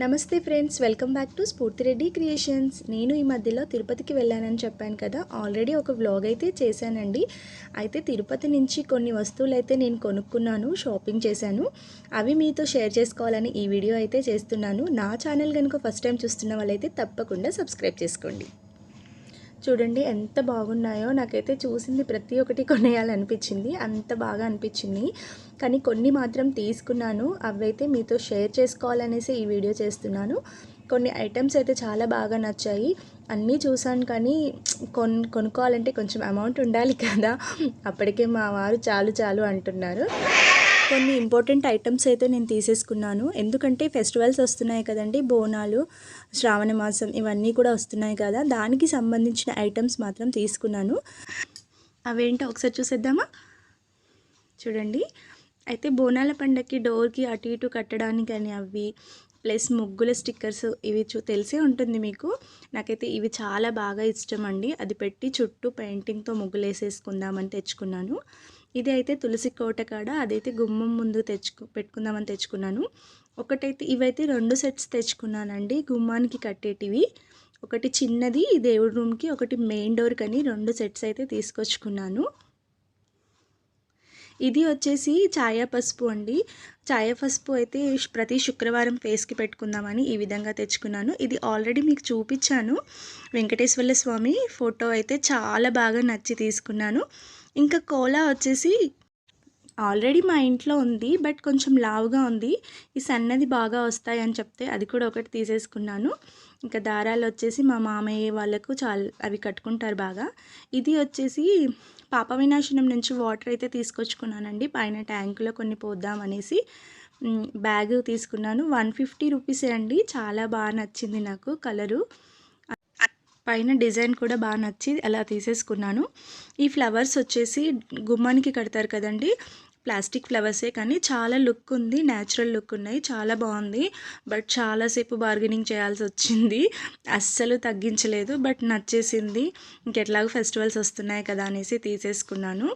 నమస్తే friends welcome back to Spurthi Reddy creations. నేను ఈ మధ్యలో తిరుపతికి వెళ్ళానని చెప్పాను కదా ఆల్రెడీ ఒక వ్లాగ్ అయితే చేశానండి. అయితే తిరుపతి నుంచి కొన్ని వస్తువులు అయితే నేను కొనుక్కున్నాను షాపింగ్ చేశాను. అవి మీతో షేర్ చేసుకోవాలని ఈ వీడియో అయితే చేస్తున్నాను. నా ఛానల్ కనుక ఫస్ట్ టైం చూస్తున్న వాళ్ళైతే తప్పకుండా సబ్స్క్రైబ్ చేసుకోండి. చూడండి ఎంత బాగున్నాయో. నాకైతే చూసింది ప్రతి ఒక్కటి కొనేయాలనిపించింది. అంత బాగా అనిపించింది. కానీ కొన్ని మాత్రం తీసుకున్నాను. అవైతే మీతో షేర్ చేసుకోవాలనేసి ఈ వీడియో చేస్తున్నాను. కొన్ని ఐటమ్స్ అయితే చాలా బాగా నచ్చాయి. అన్నీ చూసాను కానీ కొన్ కొనుక్కోవాలంటే కొంచెం అమౌంట్ ఉండాలి కదా. అప్పటికే మా వారు చాలు చాలు అంటున్నారు. కొన్ని ఇంపార్టెంట్ ఐటమ్స్ అయితే నేను తీసేసుకున్నాను. ఎందుకంటే ఫెస్టివల్స్ వస్తున్నాయి కదండి బోనాలు శ్రావణ మాసం ఇవన్నీ కూడా వస్తున్నాయి కదా. దానికి సంబంధించిన ఐటమ్స్ మాత్రం తీసుకున్నాను. అవేంటో ఒకసారి చూసేద్దామా? చూడండి. అయితే బోనాల పండగకి డోర్కి అటు ఇటు కట్టడానికి అని అవి ప్లస్ ముగ్గుల స్టిక్కర్స్ ఇవి చూ తెలిసే ఉంటుంది మీకు. నాకైతే ఇవి చాలా బాగా ఇష్టం అండి. అది పెట్టి చుట్టూ పెయింటింగ్తో ముగ్గులు వేసేసుకుందామని తెచ్చుకున్నాను. ఇది అయితే తులసి కోట కాడ అదైతే గుమ్మం ముందు తెచ్చుకు పెట్టుకుందామని తెచ్చుకున్నాను. ఒకటైతే ఇవైతే రెండు సెట్స్ తెచ్చుకున్నానండి గుమ్మానికి కట్టేటివి. ఒకటి చిన్నది దేవుడి రూమ్కి ఒకటి మెయిన్ డోర్కి అని రెండు సెట్స్ అయితే తీసుకొచ్చుకున్నాను. ఇది వచ్చేసి ఛాయా పసుపు అండి. ఛాయా పసుపు అయితే ప్రతి శుక్రవారం ఫేస్కి పెట్టుకుందామని ఈ విధంగా తెచ్చుకున్నాను. ఇది ఆల్రెడీ మీకు చూపించాను. వెంకటేశ్వర స్వామి ఫోటో అయితే చాలా బాగా నచ్చి తీసుకున్నాను. ఇంకా కోలా వచ్చేసి ఆల్రెడీ మా ఇంట్లో ఉంది బట్ కొంచెం లావుగా ఉంది. ఈ సన్నది బాగా వస్తాయి అని చెప్తే అది కూడా ఒకటి తీసేసుకున్నాను. ఇంకా దారాలు వచ్చేసి మా మామయ్య వాళ్ళకు చాలా అవి కట్టుకుంటారు బాగా. ఇది వచ్చేసి పాప వినాశనం నుంచి వాటర్ అయితే తీసుకొచ్చుకున్నానండి. పైన ట్యాంకులో కొన్ని పోద్దామనేసి బ్యాగ్ తీసుకున్నాను. వన్ ఫిఫ్టీ రూపీసే అండి. చాలా బాగా నచ్చింది నాకు కలరు. పైన డిజైన్ కూడా బాగా నచ్చి అలా తీసేసుకున్నాను. ఈ ఫ్లవర్స్ వచ్చేసి గుమ్మానికి కడతారు కదండి ప్లాస్టిక్ ఫ్లవర్సే కానీ చాలా లుక్ ఉంది న్యాచురల్ లుక్ ఉన్నాయి చాలా బాగుంది. బట్ చాలాసేపు బార్గెనింగ్ చేయాల్సి వచ్చింది. అస్సలు తగ్గించలేదు బట్ నచ్చేసింది. ఇంకెట్లాగో ఫెస్టివల్స్ వస్తున్నాయి కదా అనేసి తీసేసుకున్నాను.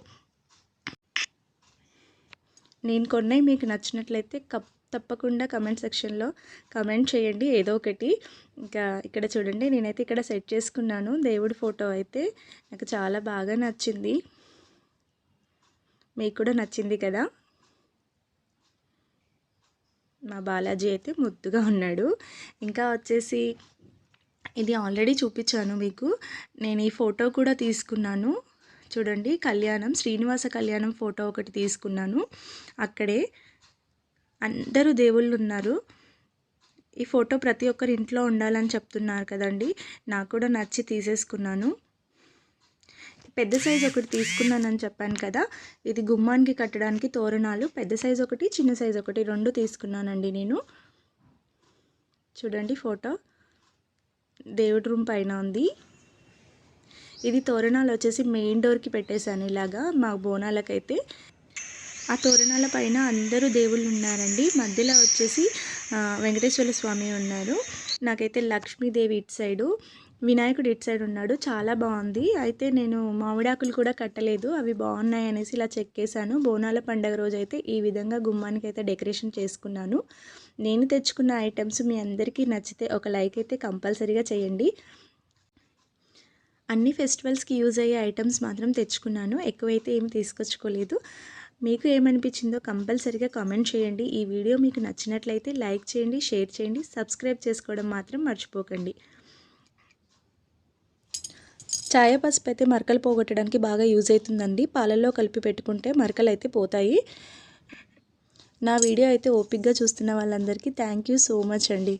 నేను కొన్నాయి మీకు నచ్చినట్లయితే కప్ తప్పకుండా కమెంట్ సెక్షన్లో కమెంట్ చేయండి ఏదో ఒకటి. ఇంకా ఇక్కడ చూడండి నేనైతే ఇక్కడ సెట్ చేసుకున్నాను దేవుడి ఫోటో అయితే. నాకు చాలా బాగా నచ్చింది. మీకు కూడా నచ్చింది కదా? మా బాలాజీ అయితే ముద్దుగా ఉన్నాడు. ఇంకా వచ్చేసి ఇది ఆల్రెడీ చూపించాను మీకు. నేను ఈ ఫోటో కూడా తీసుకున్నాను. చూడండి కళ్యాణం శ్రీనివాస కళ్యాణం ఫోటో ఒకటి తీసుకున్నాను. అక్కడే అందరూ దేవుళ్ళు ఉన్నారు. ఈ ఫోటో ప్రతి ఒక్కరి ఇంట్లో ఉండాలని చెప్తున్నారు కదండి. నాకు కూడా నచ్చి తీసేసుకున్నాను. పెద్ద సైజ్ ఒకటి తీసుకున్నానని చెప్పాను కదా. ఇది గుమ్మానికి కట్టడానికి తోరణాలు. పెద్ద సైజ్ ఒకటి చిన్న సైజ్ ఒకటి రెండు తీసుకున్నానండి నేను. చూడండి ఫోటో. దేవుడి రూమ్ పైన ఉంది. ఇది తోరణాలు వచ్చేసి మెయిన్ డోర్కి పెట్టేశాను ఇలాగా మా బోనాలకైతే. ఆ తోరణాల పైన అందరూ దేవుళ్ళు ఉన్నారండి. మధ్యలో వచ్చేసి వెంకటేశ్వర స్వామి ఉన్నారు. నాకైతే లక్ష్మీదేవి ఇటు సైడు వినాయకుడు ఇటు సైడ్ ఉన్నాడు. చాలా బాగుంది. అయితే నేను మామిడాకులు కూడా కట్టలేదు. అవి బాగున్నాయి అనేసి ఇలా చెక్కేశాను బోనాల పండగ రోజు అయితే ఈ విధంగా గుమ్మానికి అయితే డెకరేషన్ చేసుకున్నాను. నేను తెచ్చుకున్న ఐటమ్స్ మీ అందరికీ నచ్చితే ఒక లైక్ అయితే కంపల్సరీగా చేయండి. అన్ని ఫెస్టివల్స్కి యూజ్ అయ్యే ఐటమ్స్ మాత్రం తెచ్చుకున్నాను. ఎక్కువైతే ఏమి తీసుకొచ్చుకోలేదు. మీకు ఏమనిపించిందో కంపల్సరిగా కామెంట్ చేయండి. ఈ వీడియో మీకు నచ్చినట్లయితే లైక్ చేయండి షేర్ చేయండి సబ్స్క్రైబ్ చేసుకోవడం మాత్రం మర్చిపోకండి. చాయ పసుపు అయితే మరకలు పోగొట్టడానికి బాగా యూజ్ అవుతుందండి. పాలల్లో కలిపి పెట్టుకుంటే మరకలు అయితే పోతాయి. నా వీడియో అయితే ఓపిక్గా చూస్తున్న వాళ్ళందరికీ థ్యాంక్ యూ సో మచ్ అండి.